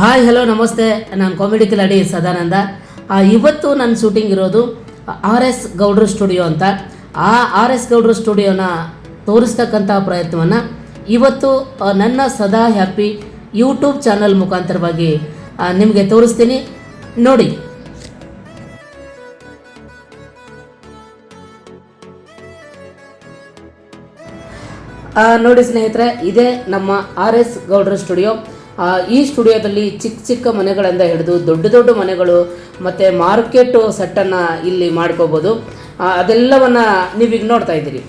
Hi hello ನಮಸ್ತೆ. ನಾನು comedy Kiladi Sadananda. ಇವತ್ತು ನನ್ನ ಶೂಟಿಂಗ್ ಇರೋದು ಆರ್ ಎಸ್ ಗೌಡ್ರ ಸ್ಟುಡಿಯೋ ಅಂತ. ಆ ಆರ್ ಎಸ್ ಗೌಡ್ರ ಸ್ಟುಡಿಯೋನ ತೋರಿಸ್ತಕ್ಕಂಥ ಪ್ರಯತ್ನವನ್ನು ಇವತ್ತು ನನ್ನ ಸದಾ ಹ್ಯಾಪಿ ಯೂಟ್ಯೂಬ್ ಚಾನಲ್ ಮುಖಾಂತರವಾಗಿ ನಿಮಗೆ ತೋರಿಸ್ತೀನಿ. ನೋಡಿ. ನೋಡಿ ಸ್ನೇಹಿತರೆ, ಇದೇ ನಮ್ಮ ಆರ್ ಎಸ್ ಗೌಡ್ರ ಸ್ಟುಡಿಯೋ ಈ ಸ್ಟುಡಿಯೋದಲ್ಲಿ ಚಿಕ್ಕ ಚಿಕ್ಕ ಮನೆಗಳಿಂದ ಹಿಡಿದು ದೊಡ್ಡ ದೊಡ್ಡ ಮನೆಗಳು ಮತ್ತು ಮಾರ್ಕೆಟು ಸೆಟ್ಟನ್ನು ಇಲ್ಲಿ ಮಾಡ್ಕೋಬೋದು. ಅದೆಲ್ಲವನ್ನು ನೀವೀಗ ನೋಡ್ತಾ ಇದ್ದೀರಿ.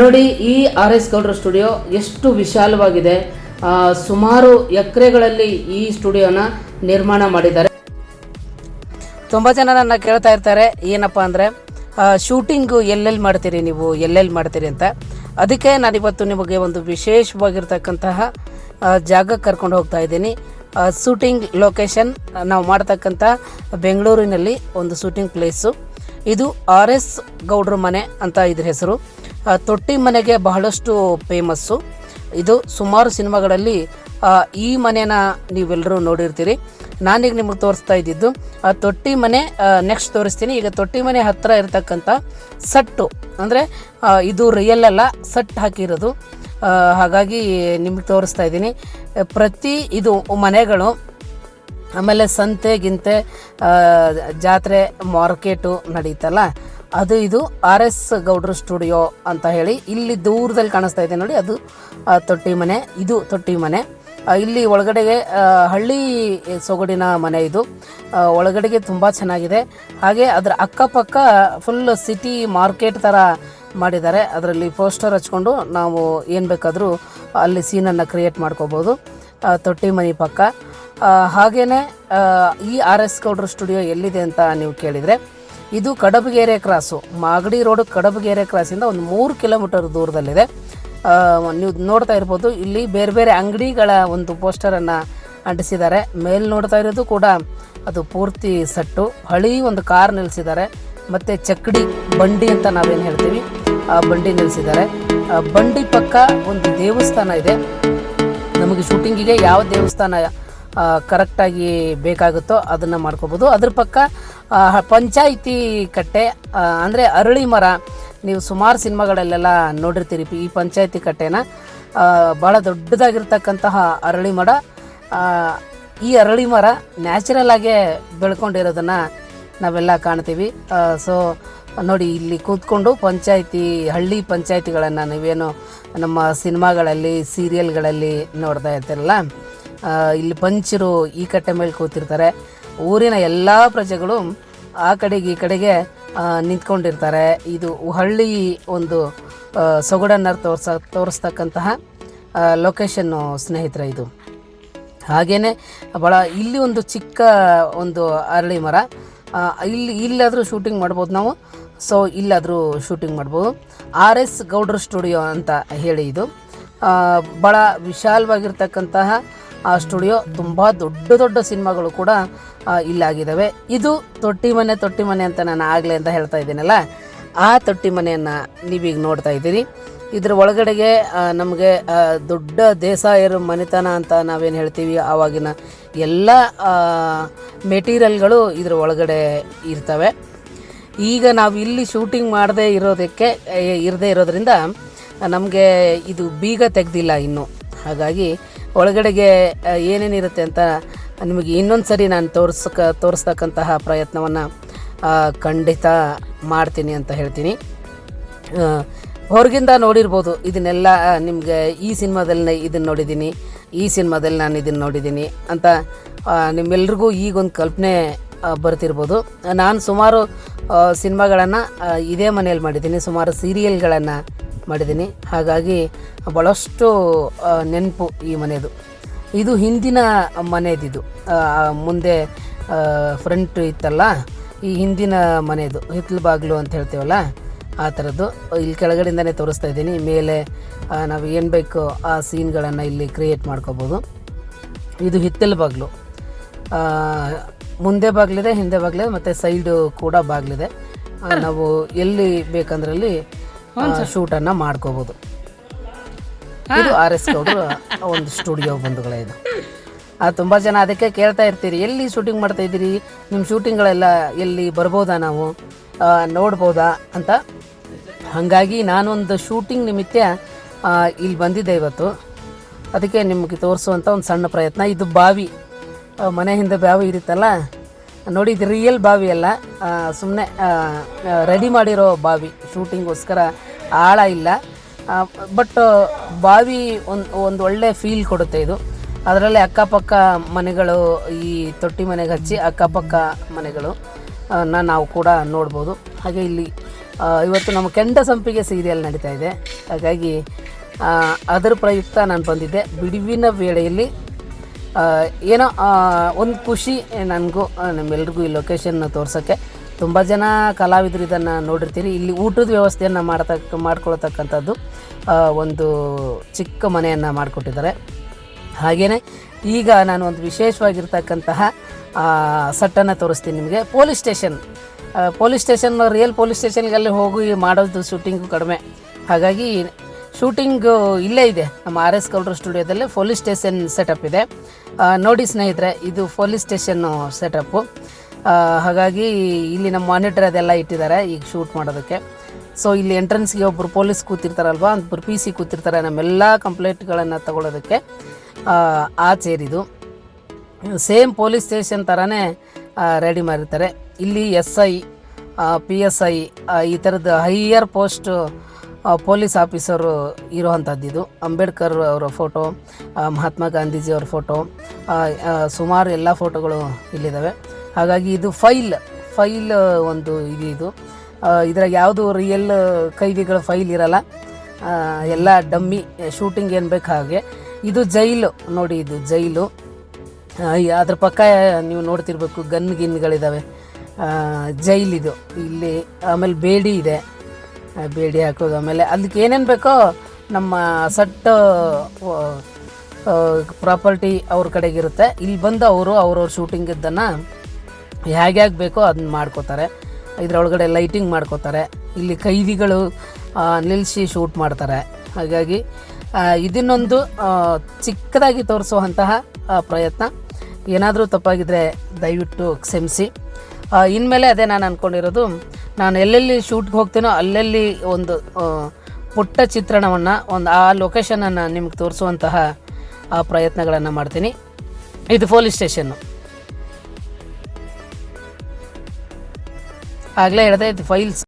ನೋಡಿ ಈ ಆರ್ ಎಸ್ ಗೌಡ್ರ ಸ್ಟುಡಿಯೋ ಎಷ್ಟು ವಿಶಾಲವಾಗಿದೆ. ಸುಮಾರು ಎಕರೆಗಳಲ್ಲಿ ಈ ಸ್ಟುಡಿಯೋನ ನಿರ್ಮಾಣ ಮಾಡಿದ್ದಾರೆ. ತುಂಬ ಜನ ನನ್ನ ಕೇಳ್ತಾ ಇರ್ತಾರೆ, ಏನಪ್ಪ ಅಂದರೆ ಶೂಟಿಂಗು ಎಲ್ಲೆಲ್ಲಿ ಮಾಡ್ತೀರಿ ನೀವು, ಎಲ್ಲೆಲ್ಲಿ ಮಾಡ್ತೀರಿ ಅಂತ. ಅದಕ್ಕೆ ನಾನಿವತ್ತು ನಿಮಗೆ ಒಂದು ವಿಶೇಷವಾಗಿರ್ತಕ್ಕಂತಹ ಜಾಗಕ್ಕೆ ಕರ್ಕೊಂಡು ಹೋಗ್ತಾ ಇದ್ದೀನಿ. ಶೂಟಿಂಗ್ ಲೊಕೇಶನ್, ನಾವು ಮಾಡ್ತಕ್ಕಂಥ ಬೆಂಗಳೂರಿನಲ್ಲಿ ಒಂದು ಶೂಟಿಂಗ್ ಪ್ಲೇಸು. ಇದು ಆರ್ ಎಸ್ ಗೌಡ್ರ ಮನೆ ಅಂತ ಇದ್ರ ಹೆಸರು. ತೊಟ್ಟಿ ಮನೆಗೆ ಬಹಳಷ್ಟು ಫೇಮಸ್ಸು. ಇದು ಸುಮಾರು ಸಿನಿಮಾಗಳಲ್ಲಿ ಈ ಮನೆನ ನೀವೆಲ್ಲರೂ ನೋಡಿರ್ತೀರಿ. ನಾನೀಗ ನಿಮಗೆ ತೋರಿಸ್ತಾ ಇದ್ದಿದ್ದು, ಆ, ತೊಟ್ಟಿ ಮನೆ ನೆಕ್ಸ್ಟ್ ತೋರಿಸ್ತೀನಿ. ಈಗ ತೊಟ್ಟಿ ಮನೆ ಹತ್ತಿರ ಇರತಕ್ಕಂಥ ಸಟ್ಟು, ಅಂದರೆ ಇದು ರಿಯಲ್ ಅಲ್ಲ, ಸಟ್ ಹಾಕಿರೋದು. ಹಾಗಾಗಿ ನಿಮಗೆ ತೋರಿಸ್ತಾ ಇದ್ದೀನಿ. ಪ್ರತಿ ಇದು ಮನೆಗಳು, ಆಮೇಲೆ ಸಂತೆ, ಗಿಂತೆ ಜಾತ್ರೆ, ಮಾರ್ಕೆಟು ನಡೀತಲ್ಲ, ಅದು ಇದು ಆರ್ ಎಸ್ ಗೌಡ್ರ ಸ್ಟುಡಿಯೋ ಅಂತ ಹೇಳಿ ಇಲ್ಲಿ ದೂರದಲ್ಲಿ ಕಾಣಿಸ್ತಾ ಇದೆ ನೋಡಿ ಅದು ತೊಟ್ಟಿ ಮನೆ, ಇದು ತೊಟ್ಟಿ ಮನೆ. ಇಲ್ಲಿ ಒಳಗಡೆಗೆ ಹಳ್ಳಿ ಸೊಗಡಿನ ಮನೆ ಇದು. ಒಳಗಡೆಗೆ ತುಂಬ ಚೆನ್ನಾಗಿದೆ. ಹಾಗೆ ಅದರ ಅಕ್ಕಪಕ್ಕ ಫುಲ್ ಸಿಟಿ ಮಾರ್ಕೆಟ್ ಥರ ಮಾಡಿದ್ದಾರೆ. ಅದರಲ್ಲಿ ಪೋಸ್ಟರ್ ಹಚ್ಕೊಂಡು ನಾವು ಏನು ಬೇಕಾದರೂ ಅಲ್ಲಿ ಸೀನನ್ನು ಕ್ರಿಯೇಟ್ ಮಾಡ್ಕೋಬೋದು. ತೊಟ್ಟಿ ಮನೆ ಪಕ್ಕ. ಹಾಗೆಯೇ ಈ ಆರ್ ಎಸ್ ಗೌಡ್ರ ಸ್ಟುಡಿಯೋ ಎಲ್ಲಿದೆ ಅಂತ ನೀವು ಕೇಳಿದರೆ, ಇದು ಕಡಬಗೇರೆ ಕ್ರಾಸು. ಮಾಗಡಿ ರೋಡ್ ಕಡಬಗೆರೆ ಕ್ರಾಸಿಂದ ಒಂದು ಮೂರು ಕಿಲೋಮೀಟರ್ ದೂರದಲ್ಲಿದೆ. ನೀವು ನೋಡ್ತಾ ಇರ್ಬೋದು, ಇಲ್ಲಿ ಬೇರೆ ಬೇರೆ ಅಂಗಡಿಗಳ ಒಂದು ಪೋಸ್ಟರನ್ನು ಅಂಟಿಸಿದ್ದಾರೆ. ಮೇಲೆ ನೋಡ್ತಾ ಇರೋದು ಕೂಡ ಅದು ಪೂರ್ತಿ ಸಟ್ಟು. ಹಳಿ ಒಂದು ಕಾರ್ ನಿಲ್ಲಿಸಿದ್ದಾರೆ ಮತ್ತು ಚಕ್ಕಡಿ ಬಂಡಿ ಅಂತ ನಾವೇನು ಹೇಳ್ತೀವಿ, ಆ ಬಂಡಿ ನಿಲ್ಲಿಸಿದ್ದಾರೆ ಬಂಡಿ ಪಕ್ಕ ಒಂದು ದೇವಸ್ಥಾನ ಇದೆ. ನಮಗೆ ಶೂಟಿಂಗಿಗೆ ಯಾವ ದೇವಸ್ಥಾನ ಕರೆಕ್ಟಾಗಿ ಬೇಕಾಗುತ್ತೋ ಅದನ್ನು ಮಾಡ್ಕೋಬೋದು. ಅದ್ರ ಪಕ್ಕ ಪಂಚಾಯಿತಿ ಕಟ್ಟೆ ಅಂದರೆ ಅರಳಿ ಮರ ನೀವು ಸುಮಾರು ಸಿನಿಮಾಗಳಲ್ಲೆಲ್ಲ ನೋಡಿರ್ತೀರಿ. ಈ ಪಂಚಾಯಿತಿ ಕಟ್ಟೆನ ಭಾಳ ದೊಡ್ಡದಾಗಿರ್ತಕ್ಕಂತಹ ಅರಳಿ ಮರ ಈ ಅರಳಿ ಮರ ನ್ಯಾಚುರಲ್ ಆಗಿ ಬೆಳ್ಕೊಂಡಿರೋದನ್ನು ನಾವೆಲ್ಲ ಕಾಣ್ತೀವಿ. ಸೊ, ನೋಡಿ, ಇಲ್ಲಿ ಕೂತ್ಕೊಂಡು ಪಂಚಾಯಿತಿ, ಹಳ್ಳಿ ಪಂಚಾಯಿತಿಗಳನ್ನು ನೀವೇನು ನಮ್ಮ ಸಿನಿಮಾಗಳಲ್ಲಿ, ಸೀರಿಯಲ್ಗಳಲ್ಲಿ ನೋಡ್ತಾ ಇರ್ತೀರಲ್ಲ ಇಲ್ಲಿ ಪಂಚರು ಈ ಕಟ್ಟೆ ಮೇಲೆ ಕೂತಿರ್ತಾರೆ. ಊರಿನ ಎಲ್ಲ ಪ್ರಜೆಗಳು ಆ ಕಡೆಗೆ ಈ ಕಡೆಗೆ ನಿಂತ್ಕೊಂಡಿರ್ತಾರೆ. ಇದು ಹಳ್ಳಿ ಒಂದು ಸೊಗಡನ್ನ ತೋರ್ಸ, ತೋರಿಸ್ತಕ್ಕಂತಹ ಲೊಕೇಶನ್ನು ಸ್ನೇಹಿತರ ಇದು. ಹಾಗೆಯೇ ಭಾಳ ಇಲ್ಲಿ ಒಂದು ಚಿಕ್ಕ ಒಂದು ಅರಳಿ ಮರ. ಇಲ್ಲಿ, ಇಲ್ಲಾದರೂ ಶೂಟಿಂಗ್ ಮಾಡ್ಬೋದು ನಾವು. ಸೊ ಇಲ್ಲಾದರೂ ಶೂಟಿಂಗ್ ಮಾಡ್ಬೋದು. ಆರ್ ಎಸ್ ಗೌಡ್ರ ಸ್ಟುಡಿಯೋ ಅಂತ ಹೇಳಿ ಇದು. ಭಾಳ ವಿಶಾಲವಾಗಿರ್ತಕ್ಕಂತಹ ಆ ಸ್ಟುಡಿಯೋ ತುಂಬ ದೊಡ್ಡ ದೊಡ್ಡ ಸಿನಿಮಾಗಳು ಕೂಡ ಇಲ್ಲಾಗಿದ್ದಾವೆ ಇದು ತೊಟ್ಟಿ ಮನೆ ತೊಟ್ಟಿ ಮನೆ ಅಂತ ನಾನು ಆಗಲೇ ಅಂತ ಹೇಳ್ತಾ ಇದ್ದೀನಲ್ಲ, ಆ ತೊಟ್ಟಿ ಮನೆಯನ್ನು ನೀವೀಗ ನೋಡ್ತಾ ಇದ್ದೀರಿ. ಇದ್ರ ಒಳಗಡೆಗೆ ನಮಗೆ ದೊಡ್ಡ ದೇಸಾಯರ ಮನೆತನ ಅಂತ ನಾವೇನು ಹೇಳ್ತೀವಿ, ಆವಾಗಿನ ಎಲ್ಲ ಮೆಟೀರಿಯಲ್ಗಳು ಇದ್ರ ಒಳಗಡೆ ಇರ್ತವೆ. ಈಗ ನಾವು ಇಲ್ಲಿ ಶೂಟಿಂಗ್ ಮಾಡದೇ ಇರೋದಕ್ಕೆ ಇರದೇ ಇರೋದ್ರಿಂದ ನಮಗೆ ಇದು ಬೀಗ ತೆಗ್ದಿಲ್ಲ ಇನ್ನು. ಹಾಗಾಗಿ ಒಳಗಡೆಗೆ ಏನೇನಿರುತ್ತೆ ಅಂತ ನಿಮಗೆ ಇನ್ನೊಂದು ಸರಿ ನಾನು ತೋರಿಸಕ, ತೋರಿಸ್ತಕ್ಕಂತಹ ಪ್ರಯತ್ನವನ್ನು ಖಂಡಿತ ಮಾಡ್ತೀನಿ ಅಂತ ಹೇಳ್ತೀನಿ. ಹೊರಗಿಂದ ನೋಡಿರ್ಬೋದು, ಇದನ್ನೆಲ್ಲ ನಿಮಗೆ ಈ ಸಿನಿಮಾದಲ್ಲಿ ಇದನ್ನು ನೋಡಿದ್ದೀನಿ, ಈ ಸಿನಿಮಾದಲ್ಲಿ ನಾನು ಇದನ್ನು ನೋಡಿದ್ದೀನಿ ಅಂತ ನಿಮ್ಮೆಲ್ರಿಗೂ ಈಗೊಂದು ಕಲ್ಪನೆ ಬರ್ತಿರ್ಬೋದು. ನಾನು ಸುಮಾರು ಸಿನಿಮಾಗಳನ್ನು ಇದೇ ಮನೆಯಲ್ಲಿ ಮಾಡಿದ್ದೀನಿ, ಸುಮಾರು ಸೀರಿಯಲ್ಗಳನ್ನು ಮಾಡಿದ್ದೀನಿ. ಹಾಗಾಗಿ ಭಾಳಷ್ಟು ನೆನಪು ಈ ಮನೆಯದು ಇದು ಹಿಂದಿನ ಮನೆಯದಿದು ಮುಂದೆ ಫ್ರಂಟ್ ಇತ್ತಲ್ಲ ಈ ಹಿಂದಿನ ಮನೆಯದು ಹಿತ್ತಲು ಬಾಗಿಲು ಅಂತ ಹೇಳ್ತೀವಲ್ಲ ಆ ಥರದ್ದು ಇಲ್ಲಿ ಕೆಳಗಡೆಯಿಂದನೇ ತೋರಿಸ್ತಾ ಇದ್ದೀನಿ. ಮೇಲೆ ನಾವು ಏನು ಬೇಕೋ ಆ ಸೀನ್ಗಳನ್ನು ಇಲ್ಲಿ ಕ್ರಿಯೇಟ್ ಮಾಡ್ಕೋಬೋದು. ಇದು ಹಿತ್ತಲು ಬಾಗಿಲು. ಮುಂದೆ ಬಾಗಿಲಿದೆ ಹಿಂದೆ ಬಾಗಿಲಿದೆ ಮತ್ತು ಸೈಡು ಕೂಡ ಬಾಗಿಲಿದೆ. ನಾವು ಎಲ್ಲಿ ಬೇಕಂದ್ರಲ್ಲಿ ಶೂಟನ್ನು ಮಾಡ್ಕೋಬೋದು. ಇದು ಆರ್ ಎಸ್ ಗೌಡ್ರ ಒಂದು ಸ್ಟುಡಿಯೋ ಬಂಧುಗಳೇ ಇದು. ಆ, ತುಂಬ ಜನ ಅದಕ್ಕೆ ಕೇಳ್ತಾ ಇರ್ತೀರಿ ಎಲ್ಲಿ ಶೂಟಿಂಗ್ ಮಾಡ್ತಾ ಇದ್ದೀರಿ ನಿಮ್ಮ ಶೂಟಿಂಗ್ಗಳೆಲ್ಲ ಎಲ್ಲಿ ಬರ್ಬೋದಾ ನಾವು? ನೋಡ್ಬೋದಾ ಅಂತ. ಹಾಗಾಗಿ ನಾನೊಂದು ಶೂಟಿಂಗ್ ನಿಮಿತ್ತ ಇಲ್ಲಿ ಬಂದಿದ್ದೆ ಇವತ್ತು. ಅದಕ್ಕೆ ನಿಮಗೆ ತೋರಿಸುವಂಥ ಒಂದು ಸಣ್ಣ ಪ್ರಯತ್ನ. ಇದು ಬಾವಿ ಮನೆ ಹಿಂದೆ ಬಾವಿ ಇರುತ್ತಲ್ಲ ನೋಡಿ ಇದು ರಿಯಲ್ ಬಾವಿ ಅಲ್ಲ. ಸುಮ್ಮನೆ ರೆಡಿ ಮಾಡಿರೋ ಬಾವಿ ಶೂಟಿಂಗೋಸ್ಕರ ಆಳ ಇಲ್ಲ. ಬಟ್ ಬಾವಿ ಒಂದು ಒಂದು ಒಳ್ಳೆ ಫೀಲ್ ಕೊಡುತ್ತೆ ಇದು. ಅದರಲ್ಲಿ ಅಕ್ಕಪಕ್ಕ ಮನೆಗಳು, ಈ ತೊಟ್ಟಿ ಮನೆಗೆ ಹಚ್ಚಿ ಅಕ್ಕಪಕ್ಕ ಮನೆಗಳು ನ ನಾವು ಕೂಡ ನೋಡ್ಬೋದು. ಹಾಗೆ ಇಲ್ಲಿ ಇವತ್ತು ನಮ್ಮ ಕೆಂಡ ಸಂಪಿಗೆ ಸೀರಿಯಲ್ ನಡೀತಾ ಇದೆ. ಹಾಗಾಗಿ ಅದರ ಪ್ರಯುಕ್ತ ನಾನು ಬಂದಿದ್ದೆ. ಬಿಡುವಿನ ವೇಳೆಯಲ್ಲಿ ಏನೋ ಒಂದು ಖುಷಿ ನನಗೂ ನಮ್ಮೆಲ್ರಿಗೂ ಈ ಲೊಕೇಶನ್ನ ತೋರ್ಸೋಕ್ಕೆ. ತುಂಬ ಜನ ಕಲಾವಿದರು ಇದನ್ನು ನೋಡಿರ್ತೀರಿ ಇಲ್ಲಿ ಊಟದ ವ್ಯವಸ್ಥೆಯನ್ನು ಮಾಡ್ತಕ್ಕ ಮಾಡ್ಕೊಳ್ತಕ್ಕಂಥದ್ದು ಒಂದು ಚಿಕ್ಕ ಮನೆಯನ್ನು ಮಾಡಿಕೊಟ್ಟಿದ್ದಾರೆ. ಹಾಗೆಯೇ ಈಗ ನಾನು ಒಂದು ವಿಶೇಷವಾಗಿರ್ತಕ್ಕಂತಹ ಸಟ್ಟನ್ನು ತೋರಿಸ್ತೀನಿ ನಿಮಗೆ. Police station police station real police ಸ್ಟೇಷನ್ಗಲ್ಲಿ ಹೋಗಿ ಮಾಡೋದು ಶೂಟಿಂಗು ಕಡಿಮೆ. ಹಾಗಾಗಿ ಶೂಟಿಂಗು ಇಲ್ಲೇ ಇದೆ. ನಮ್ಮ ಆರ್ ಎಸ್ ಗೌಡ್ರ ಸ್ಟುಡಿಯೋದಲ್ಲೇ ಪೊಲೀಸ್ ಸ್ಟೇಷನ್ ಸೆಟಪ್ ಇದೆ. ನೋಡಿ ಸ್ನೇಹಿತರೆ, ಇದು ಪೊಲೀಸ್ ಸ್ಟೇಷನ್ನು ಸೆಟಪ್ಪು ಹಾಗಾಗಿ ಇಲ್ಲಿ ನಮ್ಮ ಮಾನಿಟರ್ ಅದೆಲ್ಲ ಇಟ್ಟಿದ್ದಾರೆ ಈಗ ಶೂಟ್ ಮಾಡೋದಕ್ಕೆ. ಸೊ ಇಲ್ಲಿ ಎಂಟ್ರೆನ್ಸ್ಗೆ ಒಬ್ಬರು ಪೊಲೀಸ್ ಕೂತಿರ್ತಾರಲ್ವಾ? ಒಬ್ಬರು ಪಿ ಸಿ ಕೂತಿರ್ತಾರೆ. ನಮ್ಮೆಲ್ಲ ಕಂಪ್ಲೇಂಟ್ಗಳನ್ನು ತಗೊಳ್ಳೋದಕ್ಕೆ ಆ, ಚೇರಿದು ಸೇಮ್ ಪೊಲೀಸ್ ಸ್ಟೇಷನ್ ಥರನೇ ರೆಡಿ ಮಾಡಿರ್ತಾರೆ. ಇಲ್ಲಿ S I P S I ಈ ಥರದ್ದು ಹೈಯರ್ ಪೋಸ್ಟ್ ಪೊಲೀಸ್ ಆಫೀಸರು ಇರುವಂಥದ್ದು ಇದು. ಅಂಬೇಡ್ಕರ್ ಅವರ ಫೋಟೋ ಮಹಾತ್ಮ ಗಾಂಧೀಜಿ ಅವ್ರ ಫೋಟೋ ಸುಮಾರು ಎಲ್ಲ ಫೋಟೋಗಳು ಇಲ್ಲಿದ್ದಾವೆ ಹಾಗಾಗಿ ಇದು ಫೈಲ್ ಫೈಲ್ ಒಂದು ಇದು ಇದು. ಇದ್ರಾಗ ಯಾವುದು ರಿಯಲ್ ಕೈದಿಗಳ ಫೈಲ್ ಇರಲ್ಲ. ಎಲ್ಲ ಡಮ್ಮಿ, ಶೂಟಿಂಗ್ ಏನು ಬೇಕು ಹಾಗೆ. ಇದು ಜೈಲು, ನೋಡಿ ಇದು ಜೈಲು. ಅದ್ರ ಪಕ್ಕ ನೀವು ನೋಡ್ತಿರ್ಬೇಕು, ಗನ್ ಗಿನ್ಗಳಿದ್ದಾವೆ ಜೈಲಿದು ಇಲ್ಲಿ ಆಮೇಲೆ ಬೇಡಿ ಇದೆ. ಬೇಡಿ ಹಾಕೋದು. ಆಮೇಲೆ ಅದಕ್ಕೆ ಏನೇನು ಬೇಕೋ ನಮ್ಮ ಸಟ್ ಪ್ರಾಪರ್ಟಿ ಅವ್ರ ಕಡೆಗಿರುತ್ತೆ. ಇಲ್ಲಿ ಬಂದು ಅವರು ಅವ್ರವ್ರ ಶೂಟಿಂಗ್ ಇದ್ದನ್ನು ಹೇಗೆ ಬೇಕೋ ಅದನ್ನ ಮಾಡ್ಕೋತಾರೆ. ಇದರೊಳಗಡೆ ಲೈಟಿಂಗ್ ಮಾಡ್ಕೋತಾರೆ. ಇಲ್ಲಿ ಕೈದಿಗಳು ನಿಲ್ಲಿಸಿ ಶೂಟ್ ಮಾಡ್ತಾರೆ. ಹಾಗಾಗಿ ಇದನ್ನೊಂದು ಚಿಕ್ಕದಾಗಿ ತೋರಿಸುವಂತಹ ಪ್ರಯತ್ನ. ಏನಾದರೂ ತಪ್ಪಾಗಿದ್ದರೆ ದಯವಿಟ್ಟು ಕ್ಷಮಿಸಿ. ಇನ್ಮೇಲೆ ಅದೇ ನಾನು ಅಂದ್ಕೊಂಡಿರೋದು ನಾನು ಎಲ್ಲೆಲ್ಲಿ ಶೂಟ್ಗೆ ಹೋಗ್ತೀನೋ ಅಲ್ಲೆಲ್ಲಿ ಒಂದು ಪುಟ್ಟ ಚಿತ್ರಣವನ್ನು, ಒಂದು, ಆ ಲೊಕೇಶನನ್ನು ನಿಮ್ಗೆ ತೋರಿಸುವಂತಹ, ಆ ಪ್ರಯತ್ನಗಳನ್ನು ಮಾಡ್ತೀನಿ. ಇದು ಪೊಲೀಸ್ ಸ್ಟೇಷನ್ನು ಆಗಲೇ ಹೇಳಿದೆ ಇದು ಫೈಲ್ಸ್